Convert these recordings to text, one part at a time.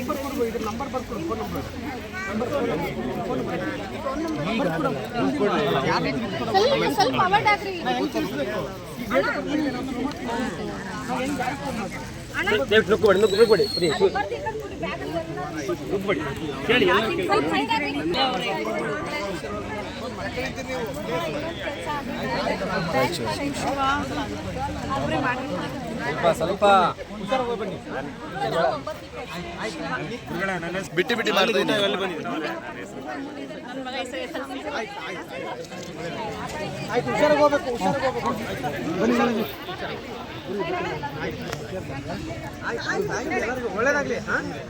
Number ಕೊಡ್ಬೋದು ಇದ್ರ number ಬರ್ಕೊಡು phone number. ಸ್ವಲ್ಪ ಸ್ವಲ್ಪ ಅವಾರ್ಡ್ ಫ್ರೀ ಸ್ವಲ್ಪ ಬಿಟ್ಟು ಬಿಟ್ಟು ಮಾಡ್ತೀನಿ ಆಯ್ತು ಹುಷಾರಾಗಿ ಹೋಗ್ಬೇಕು ಬನ್ನಿ ಒಳ್ಳೇದಾಗ್ಲಿ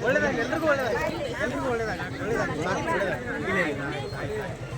ಒಳ್ಳೇದಾಗಲಿ ಎಲ್ರಿಗೂ ಒಳ್ಳೇದಾಗ್ಲಿ ಎಲ್ರಿಗೂ ಒಳ್ಳೇದಾಗ್ಲಿ ಒಳ್ಳೇದಾಗ್ಲಿ ಒಳ್ಳೇದಾಗಲಿ.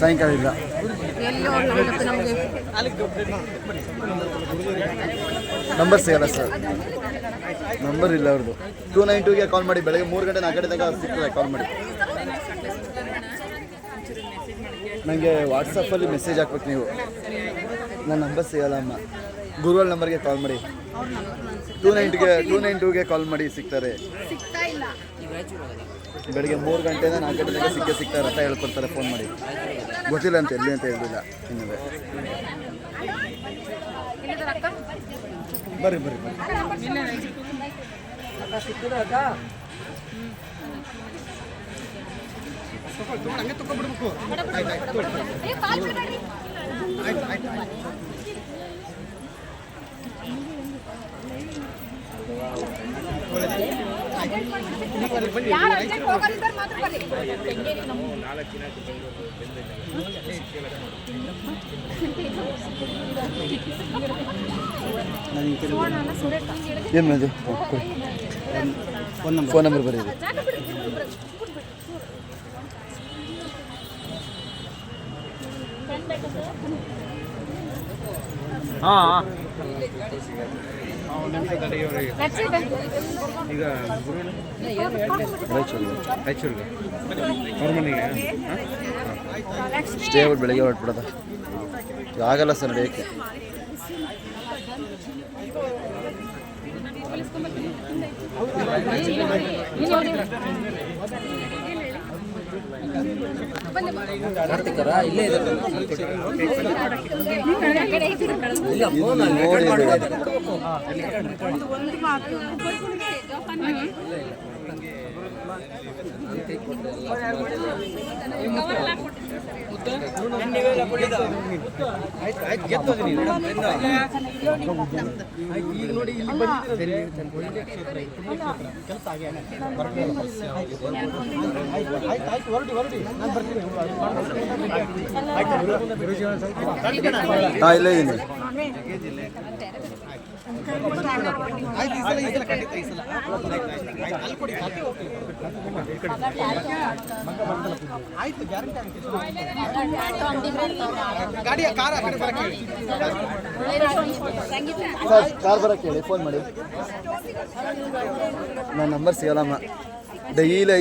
ಸಾಯಂಕಾಲ ಇಲ್ಲ. ನಂಬರ್ ಸಿಗಲ್ಲ ಸರ್ ನಂಬರ್ ಇಲ್ಲ ಅವ್ರದ್ದು ಟೂ ನೈನ್ ಟೂಗೆ ಕಾಲ್ ಮಾಡಿ, ಬೆಳಗ್ಗೆ ಮೂರು ಗಂಟೆ ನಾಲ್ಕು ಗಂಟೆ ತನಕ ಸಿಗ್ತದೆ ಕಾಲ್ ಮಾಡಿ. ನನಗೆ ವಾಟ್ಸಪ್ಪಲ್ಲಿ ಮೆಸೇಜ್ ಹಾಕ್ಬೇಕು ನೀವು. ನನ್ನ ನಂಬರ್ ಸಿಗಲ್ಲ ಅಮ್ಮ. ಗುರುವಲ್ ನಂಬರ್ಗೆ ಕಾಲ್ ಮಾಡಿ. ಟೂ ನೈನ್ ಟೂಗೆ ಟೂ ನೈನ್ ಟೂಗೆ ಕಾಲ್ ಮಾಡಿ, ಸಿಗ್ತಾರೆ. ಬೆಳಗ್ಗೆ ಮೂರು ಗಂಟೆಯಿಂದ ನಾಲ್ಕು ಗಂಟೆ ತನಕ ಸಿಕ್ಕೇ ಸಿಗ್ತಾರೆ ಅಂತ ಹೇಳ್ಕೊಡ್ತಾರೆ ಫೋನ್ ಮಾಡಿ. ಗೊತ್ತಿಲ್ಲ ಅಂತ ಎಲ್ಲಿ ಅಂತ ಹೇಳಿಲ್ಲ ಇನ್ನೂ ಬರ್ರಿ ಬರ್ರಿ ಬರ್ರಿ. ಆಯ್ತು ಆಯ್ತು. ಯಾರು ಅರ್ಜೆಂಟ್ ಮಾತ್ರ ಬರ್ರಿ ಏನು ಮಾಡೋದು ಫೋನ್ ನಂಬರ್. ಫೋನ್ ನಂಬರ್ ಬರೀರಿ ಜಾಗ ಬಿಡ್ರಿ ಬಿಡ್ರಿ. ಹಾಂ. ಈಗ ರಾಯಚೂರು ರಾಯಚೂರಿಗೆ. ಅವ್ರ ಮನೆಗೆ ಸ್ಟೇ ಆಗ್ಬಿಟ್ಟು ಬೆಳಗ್ಗೆ ಹೊರಟ್ಬಿಡೋದ. ಆಗಲ್ಲ ಸರ್ ನಡೆಯೋಕ್ಕೆ. ಇಲ್ಲೇ ಇದೆ ಇಲ್ಲ ಗೆದ್ದೋದು ನೀನು ಈಗ ನೋಡಿ ಇಲ್ಲಿ ಕೆಲಸ ಆಗಿ ಆಯ್ತು ಆಯ್ತು ಆಯ್ತು ಹೊರಡಿ ಹೊರಡಿ. ನಾನು ಬರ್ತೀನಿ. ಆಯ್ತು ಇಲ್ಲೇ ಕಾರ ಬರಕ್ಕೆ ಹೇಳಿ. ಫೋನ್ ಮಾಡಿ. ನನ್ನ ನಂಬರ್ ಸಿಗಲ್ಲಮ್ಮ. ಡೈಲಿ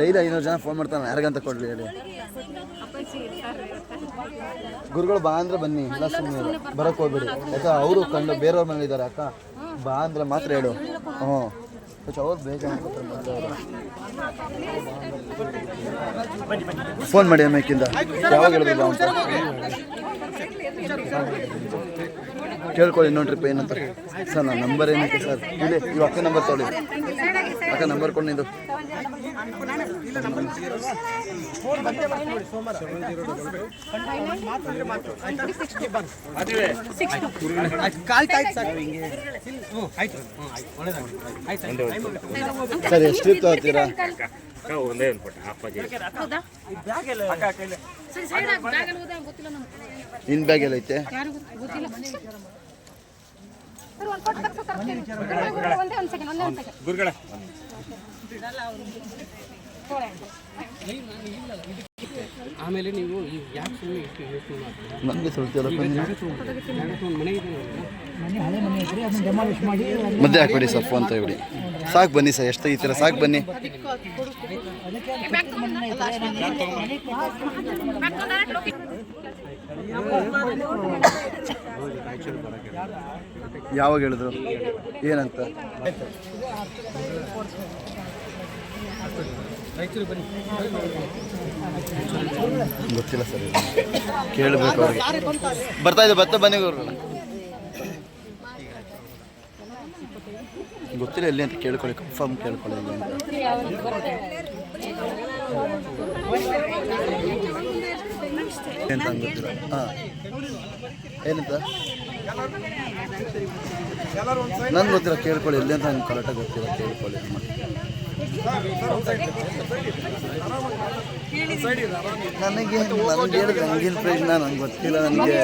ಡೈಲಿ ಐನೂರು ಜನ ಫೋನ್ ಮಾಡ್ತಾನೆ ಯಾರಿಗಂತ ಕೊಡ್ಲಿ ಹೇಳಿ. ಗುರುಗಳು ಬಾ ಅಂದ್ರೆ ಬನ್ನಿ. ಇಲ್ಲ ಸುಮ್ಮನೆ ಬರಕ್ ಹೋಗ್ಬೇಡಿ. ಯಾಕ ಅವರು ಕಂಡು ಬೇರೆಯವ್ರ ಮನೇಲಿ ಇದ್ದಾರೆ ಅಕ್ಕ. ಬಾ ಅಂದ್ರೆ ಮಾತ್ರ ಹೇಳು. ಹ್ಞೂ. ಅವ್ರು ಬೇಗ ಫೋನ್ ಮಾಡಿ ಅಮ್ಮಕ್ಕಿಂದ ಯಾವಾಗ ಹೇಳ್ಬೇಕು ಅಂತ. ಕೇಳ್ಕೊಳ್ಳಿ ಇನ್ನೊಂದು ಟ್ರಿಪ್ ಅಂತ ಸರ್, ನನ್ನ ನಂಬರ್ ಏನಕ್ಕೆ ಸರ್? ಇಲ್ಲಿ ಇವಾಗ ಅಕ್ಕ ನಂಬರ್ ತೊಗೊಳ್ಳಿ. ಅಕ್ಕ ನಂಬರ್ ಕೊಡಿ ಸರ್ ಎಷ್ಟು ತಗೋತೀರಾ ಒಂದೇ ಒಂದು ಪಟ್ಟ ಹಾಫ್ ಇನ್ ಬ್ಯಾಗ್ ಎಲ್ಲ ಐತೆ? ಆಮೇಲೆ ನೀವು ಈ ಯಾಕೆ ಸುಮ್ಮನೆ ಇಷ್ಟು ಯೋಚನೆ ಮಾಡ್ತೀರಾ? ಇದೆ ಮನೆ ಮಾಡಿ ಮಧ್ಯೆ ಹಾಕ್ಬೇಡಿ ಸರ್ ಫೋನ್ ತೆಗಿಬಿಡಿ. ಸಾಕು ಬನ್ನಿ ಸರ್, ಎಷ್ಟು ತೆಗಿತೀರಾ ಸಾಕು ಬನ್ನಿ. ಯಾವಾಗ ಹೇಳಿದ್ರು? ಏನಂತ? ಗೊತ್ತಿಲ್ಲ ಸರ್. ಕೇಳಬೇಕು ಅವ್ರಿಗೆ. ಬರ್ತಾ ಇದೆ ಬತ್ತ ಬನ್ನಿ ಗೊತ್ತಿಲ್ಲ ಎಲ್ಲಿ ಅಂತ ಕೇಳ್ಕೊಳ್ಳಿ ಕನ್ಫರ್ಮ್ ಕೇಳ್ಕೊಳ್ಳಿ ಅಂತ. ಏನಂತ? ನನ್ಗೆ ಗೊತ್ತಿಲ್ಲ, ಕೇಳ್ಕೊಳ್ಳಿ ಎಲ್ಲಿ ಅಂತ ನಂಗೆ ಕರೆಕ್ಟಾಗಿ ಗೊತ್ತಿಲ್ಲ, ಕೇಳ್ಕೊಳ್ಳಿ ನನಗೆ ನನಗೆ ಹೇಳಿದ್ರೆ ಗೊತ್ತಿಲ್ಲ ನನಗೆ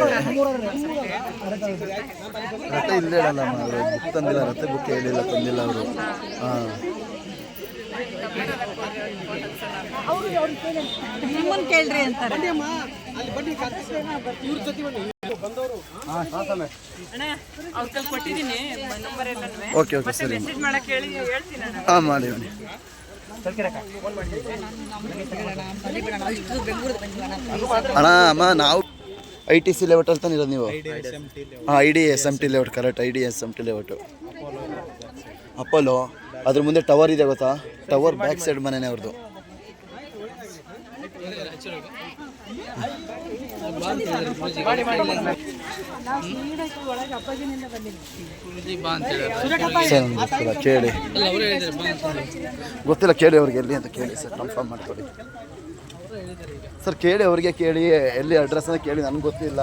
ರಥ ಇಲ್ಲೇ ಹೇಳಲ್ಲ ಅವರು ಬುಕ್ ತಂದಿಲ್ಲ, ರಥ ಬುಕ್ ಹೇಳಿಲ್ಲ, ತಂದಿಲ್ಲ ಅವರು. ಹಾಂ. ನಿಮ್ಮನ್ನು ಕೇಳ್ರಿ ಅಂತಾರೆ. ಓಕೆ ಓಕೆ ಸರಿ ಹಾಂ ಮಾಡಿ ಬನ್ನಿ ಅಣ್ಣ ಅಮ್ಮ ನಾವು ಐ ಟಿ ಸಿ ಲೆವೆಟ್ ಅಂತಾನೆ ಇರೋದು ನೀವು? ಹಾಂ I D S M T layout correct I D S M T layout Apollo ಅದ್ರ ಮುಂದೆ ಟವರ್ ಇದೆ ಗೊತ್ತಾ? ಟವರ್ ಬ್ಯಾಕ್ ಸೈಡ್ ಮನೆನೇ ಅವ್ರದ್ದು ಸರ್ ಕೇಳಿ. ಗೊತ್ತಿಲ್ಲ ಕೇಳಿ ಅವ್ರಿಗೆ ಎಲ್ಲಿ ಅಂತ ಕೇಳಿ ಸರ್ ಕನ್ಫರ್ಮ್ ಮಾಡ್ಕೊಳ್ಳಿ ಸರ್ ಕೇಳಿ ಅವ್ರಿಗೆ ಕೇಳಿ ಎಲ್ಲಿ ಅಡ್ರೆಸ್ ಅಂತ ಕೇಳಿ ನನಗೆ ಗೊತ್ತಿಲ್ಲ.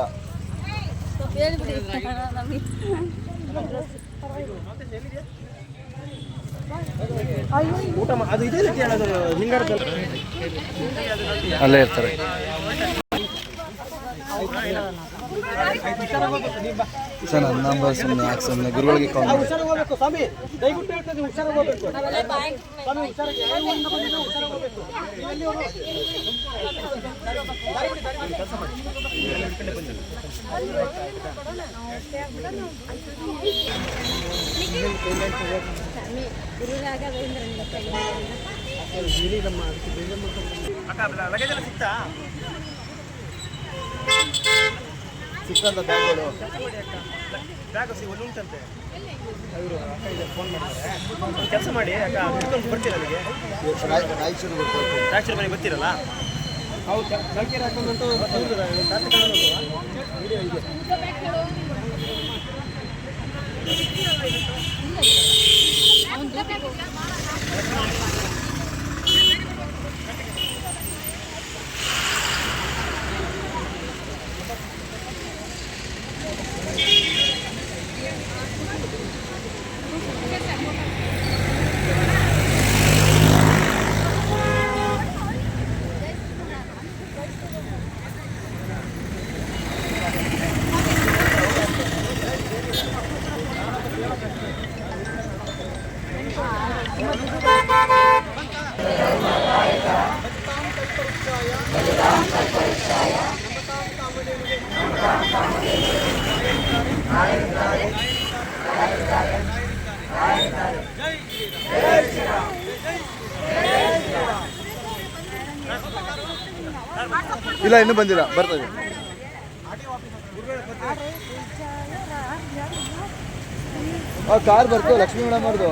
ಊಟ ಮಾ- ಅದು ಇದೇ ರೀತಿ ಹೇಳೋದು ಲಿಂಗಾರದಲ್ಲಿ ಅಲ್ಲೇ ಇರ್ತಾರೆ. ಸರ್ ನನ್ನ ನಂಬರ್ ಸುಮ್ಮನೆ ಯಾಕೆ ಸುಮ್ಮನೆ ಗುರುಗಳಿಗೆ ಕಾಲ್ ಮಾಡಿ? ಹೋಗ್ಬೇಕು ಸ್ವಾಮಿ. ದಯವಿಟ್ಟು ಹೇಳ್ತದೆ ಹುಷಾರಾಗಿ ಹೋಗ್ಬೇಕು ಸ್ವಾಮಿ ಹುಷಾರಾಗಿ ಯಾವ ಊರಿಂದ ಬಂದಿದ್ದೀರೋ ಹುಷಾರಾಗಿ ಹೋಗ್ಬೇಕು ನೀವೆಲ್ಲಿ ಹೋಗ್ಬೇಕು? ದಾರಿ ಬಿಡಿ, ದಾರಿ ಬಿಡಿ, ಕೆಲಸ ಮಾಡಿ ಅಕ್ಕ ಲಗೇಜ್ ಎಲ್ಲ ಸಿಕ್ತಾ ಸಿಕ್ಕಂತ ಬ್ಯಾಗ್ಗಳು ಬ್ಯಾಗ್ ಒಂದು ಉಂಟಂತೆ ಅವರು ಅಕ್ಕ ಇದೆ ಫೋನ್ ಮಾಡಿದ್ದಾರೆ ಕೆಲಸ ಮಾಡಿ ಅಕ್ಕ ಹಿಡ್ಕೊಂಡು ಬರ್ತೀರಾ ನನಗೆ ರಾಯಚೂರು ರಾಯಚೂರು ಮನೆಗೆ ಬರ್ತೀರಲ್ಲ? ಹೌದು ಕಲ್ಕೆರೆ ಹಾಕೊಂಡಂತೂ ವಿಡಿಯೋ ಇದೆ. ಇಲ್ಲ ಇನ್ನೂ ಬಂದಿಲ್ಲ ಬರ್ತದೆ ಕಾರ್ ಬರ್ತು ಲಕ್ಷ್ಮೀ ಮೇಡಮ್ ಅವ್ರದ್ದು